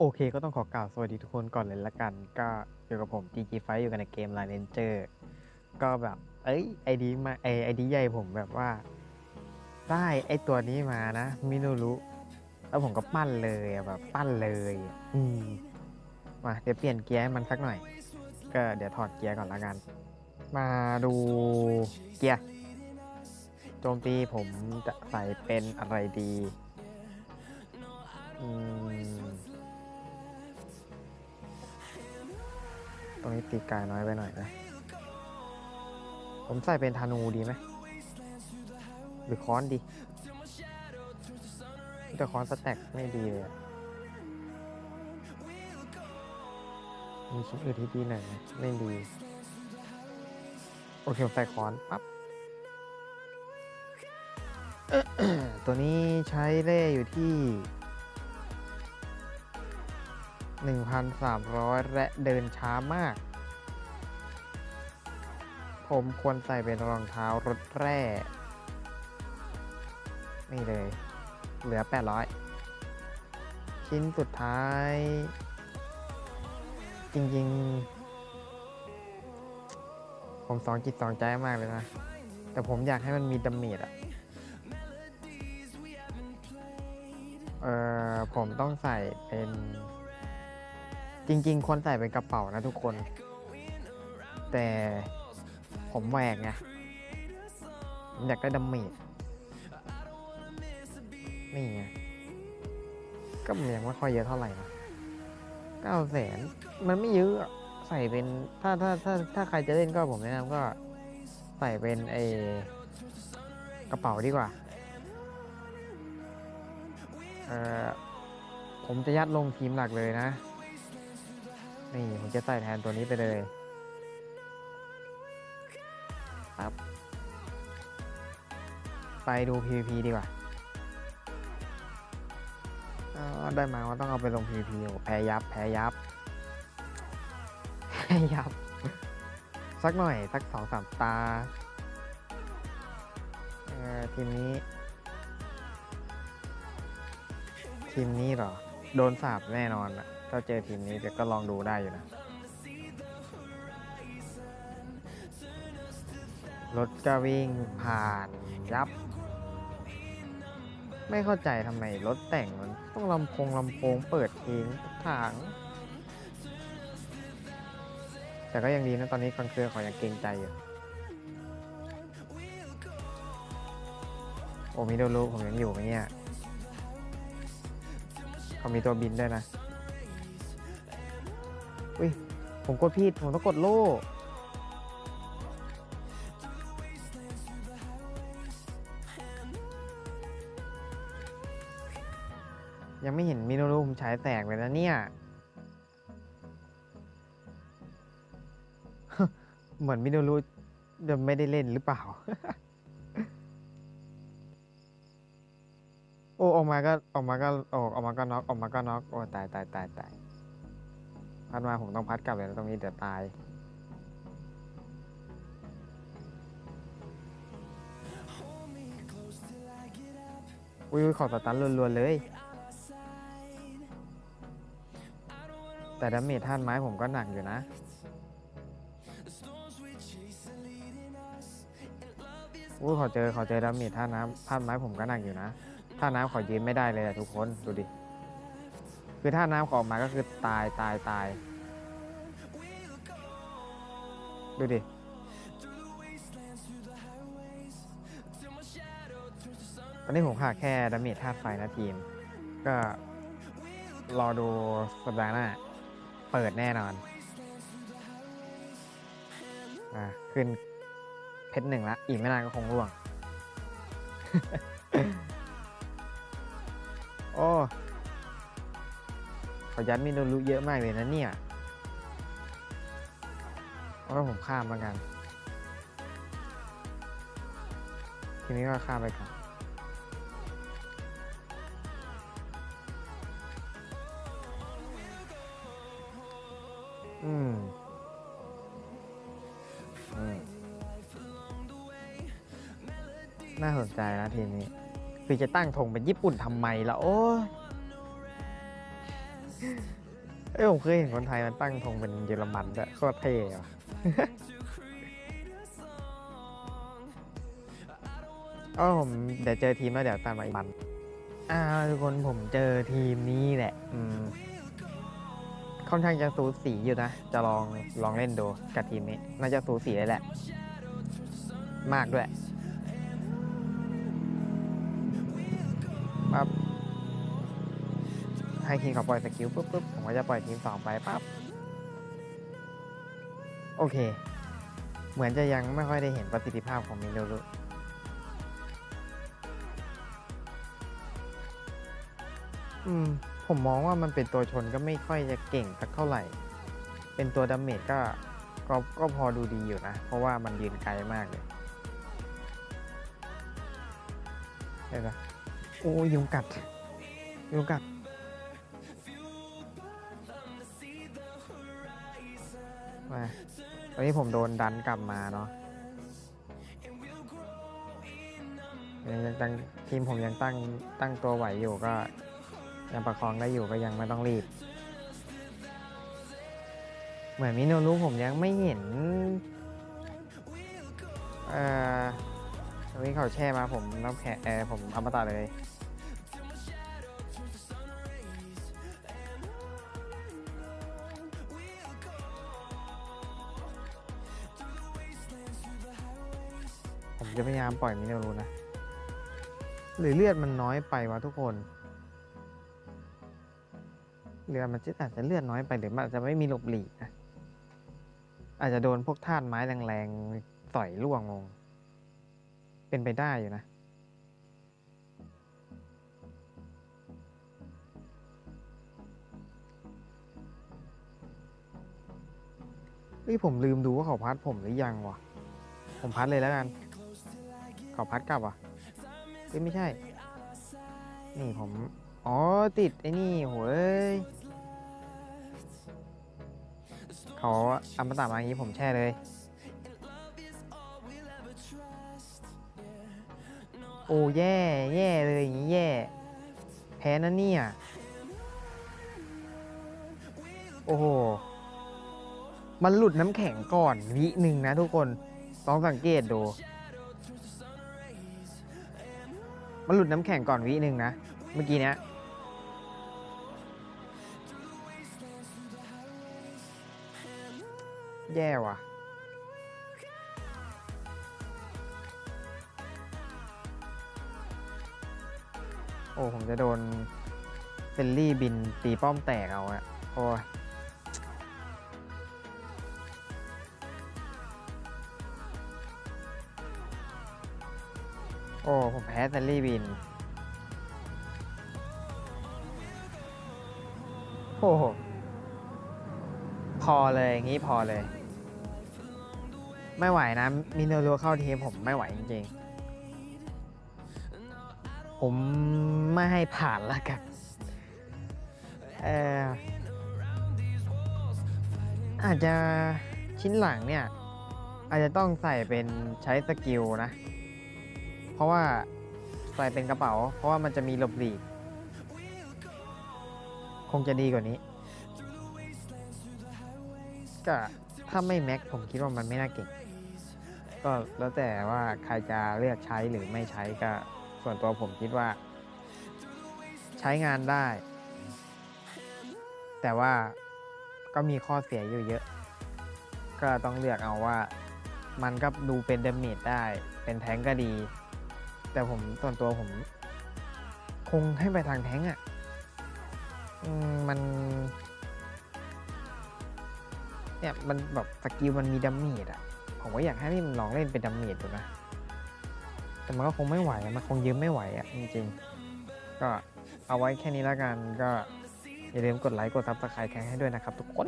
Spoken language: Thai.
โอเคก็ต้องขอกล่าวสวัสดีทุกคนก่อนเลยละกัน ก็อยู่กับผม GG Fight อยู่กันในเกม Line Ranger ก็แบบ เอ้ยไอดีมาไอไอดีใหญ่ผมแบบว่า ได้ไอตัวนี้มานะมินูรุแล้วผมก็ปั้นเลยอะแบบปั้นเลยอะอืมมาเดี๋ยวเปลี่ยนเกียร์ให้มันสักหน่อย ก็เดี๋ยวถอดเกียร์ก่อนละกัน มาดูเกียร์โจมตีผมจะใส่เป็นอะไรดี อืม รงนี้ตีกายน้อยไปหน่อยนะ ผมใส่เป็นธนูดีไหม หรือค้อนดีแต่ค้อนสแต็กไม่ดีเลย มีชิ้นอื่นที่ดีหน่อยไหมไม่ดี โอเคผมใส่ค้อนปั๊บตัวนี้ใช้เล่อยู่ที่ 1,300 และเดินช้ามาก ผมควรใส่เป็นรองเท้ารถแร่ นี่เลย เหลือ 800 ชิ้นสุดท้าย จริง ๆ ผมสองจิตสองใจมากเลยนะ แต่ผมอยากให้มันมีดาเมจอะเออผมต้องใส่เป็น จริง ๆ ควรใส่เป็นกระเป๋านะทุกคน แต่ผมแหวกไงอยากได้ดาเมจนี่ไงก็ยังไม่ค่อยเยอะเท่าไหร่นะเก้าแสนมันไม่เยอะอะใส่เป็นถ้าถ้าถ้าถ้าใครจะเล่นก็ผมแนะนำก็ใส่เป็นไอกระเป๋าดีกว่า เออผมจะยัดลงทีมหลักเลยนะ นี่ผมจะใส่แทนตัวนี้ไปเลย ครับ ไปดู PVP ดีกว่าได้มาว่าต้องเอาไปลง PVP โอ้แพ้ยับ แพ้ยับ แพ้ยับ สักหน่อย สักสองสามตาทีมนี้ ทีมนี้เหรอ โดนสาบแน่นอนอะ ถ้าเจอทีมนี้เดี๋ยวก็ลองดูได้อยู่นะ รถก็วิ่งผ่านยับ ไม่เข้าใจทำไมรถแต่งมันต้องลำโพงลำโพงเปิดเพลงทุกทาง แต่ก็ยังดีนะตอนนี้คอนเครือเขายังเกรงใจอยู่ โอ้มิโดรุผมยังอยู่ไหมเนี่ยเขามีตัวบินด้วยนะ อุ้ย ผมกดผิด ผมต้องกดโล่ ยังไม่เห็นมิโนรุผมฉายแสงเลยนะเนี่ย เหมือนมิโนรุจะไม่ได้เล่นหรือเปล่า โอ้ ออกมาก็ออกมาก็ออกออกมาก็น็อกออกมาก็น็อกโอ้ตายตายตายตาย พัดมาผมต้องพัดกลับเลยนะตรงนี้เดี๋ยวตาย อุ้ยขอสตันรัวๆเลย แต่ดาเมจท่านไม้ผมก็หนักอยู่นะอุ้ยขอเจอขอเจอดาเมจท่าน้ำท่านไม้ผมก็หนักอยู่นะท่าน้ำขอยืนไม่ได้เลยอะทุกคนดูดิ คือท่าน้ำออกมาก็คือตายตายตาย ดูดิ ตอนนี้ผมขาดแค่ดาเมจธาตุไฟนะทีม ก็รอดูสัปดาห์หน้า เปิดแน่นอน อะขึ้นเพชรหนึ่งละ อีกไม่นานก็คงร่วง โอ้ ขอยัดมิโนรุเยอะมากเลยนะเนี่ยเอาผมข้ามแล้วกัน ทีนี้ก็ข้ามไปก่อนอืมอืมน่าสนใจนะทีนี้ คือจะตั้งธงเป็นญี่ปุ่นทำไมล่ะ โอ้ เอ้ยผมเคยเห็นคนไทยมันตั้งธงเป็นเยอรมันด้วยโคตรเท่ว่ะอ๋อผมเดี๋ยวเจอทีมแล้วเดี๋ยวตามมาอีกมัน อ่าทุกคนผมเจอทีมนี้แหละ อืม ค่อนข้างจะสูสีอยู่นะ จะลองลองเล่นดูกับทีมนี้ น่าจะสูสีเลยแหละ มากด้วย ให้ทีมเขาปล่อยสกิลปุ๊บปุ๊บผมก็จะปล่อยทีมสองไปปั๊บโอเค เหมือนจะยังไม่ค่อยได้เห็นประสิทธิภาพของมิโนรุอืม ผมมองว่ามันเป็นตัวชนก็ไม่ค่อยจะเก่งสักเท่าไหร่ เป็นตัวดาเมจก็ก็ก็พอดูดีอยู่นะ เพราะว่ามันยืนไกลมากเลยเห็นปะโอ้ยยุงกัดยุงกัด มาตอนนี้ผมโดนดันกลับมาเนาะยังยังตั้งทีมผมยังตั้งตั้งตัวไหวอยู่ก็ ยังประคองได้อยู่ก็ยังไม่ต้องรีบ เหมือนมิโนรุผมยังไม่เห็น เอ่อตรงนี้เขาแช่มาผมน้ำแข็งเออผมเอามาตัดเลย ผมจะพยายามปล่อยมิโนรุนะ หรือเลือดมันน้อยไปวะทุกคนเรือมันจะอาจจะเลือดน้อยไปหรือมันอาจจะไม่มีหลบหลีกนะ อาจจะโดนพวกธาตุไม้แรงๆต่อยล่วงลง เป็นไปได้อยู่นะเฮ้ยผมลืมดูว่าเขาพัดผมหรือยังวะ ผมพัดเลยแล้วกัน เขาพัดกลับวะเฮ้ยไม่ใช่ นี่ผม อ๋อ ติดไอ้นี่โหยเขาอมตะมาอย่างนี้ผมแช่เลยโอ้แย่แย่เลยอย่างนี้แย่แพ้นะเนี่ย โอ้โห มันหลุดน้ำแข็งก่อนวิหนึ่งนะทุกคน ต้องสังเกตดู มันหลุดน้ำแข็งก่อนวิหนึ่งนะ เมื่อกี้เนี้ยแย่ว่ะ โอ้ ผมจะโดนเฟลลี่บินตีป้อมแตกเอาอะโอ้ย โอ้ ผมแพ้เฟลลี่บิน โอ้โหพอเลยอย่างนี้พอเลย ไม่ไหวนะ มินโนโรเข้าทีมผมไม่ไหวจริงๆ ผมไม่ให้ผ่านแล้วกัน เอออาจจะชิ้นหลังเนี่ย อาจจะต้องใส่เป็นใช้สกิลนะ เพราะว่าใส่เป็นกระเป๋า เพราะว่ามันจะมีหลบหลีก คงจะดีกว่านี้ ก็ถ้าไม่แม็กผมคิดว่ามันไม่น่าเก่ง ก็แล้วแต่ว่าใครจะเลือกใช้หรือไม่ใช้ก็ส่วนตัวผมคิดว่า ใช้งานได้ แต่ว่าก็มีข้อเสียอยู่เยอะ ก็ต้องเลือกเอาว่า มันก็ดูเป็นเดเมจได้ เป็นแท้งก็ดี แต่ผมส่วนตัวผม คงให้ไปทางแท้งอะ่ะมัน เนี่ยมันแบบสกิลมันมีดาเมจอะผมก็อยากให้พี่มันลองเล่นเป็นดาเมจดูนะ แต่มันก็คงไม่ไหว มันคงยืมไม่ไหวอะจริงๆ ก็เอาไว้แค่นี้แล้วกันก็อย่าลืมกดไลค์กดซับสไครต์แข่งให้ด้วยนะครับทุกคน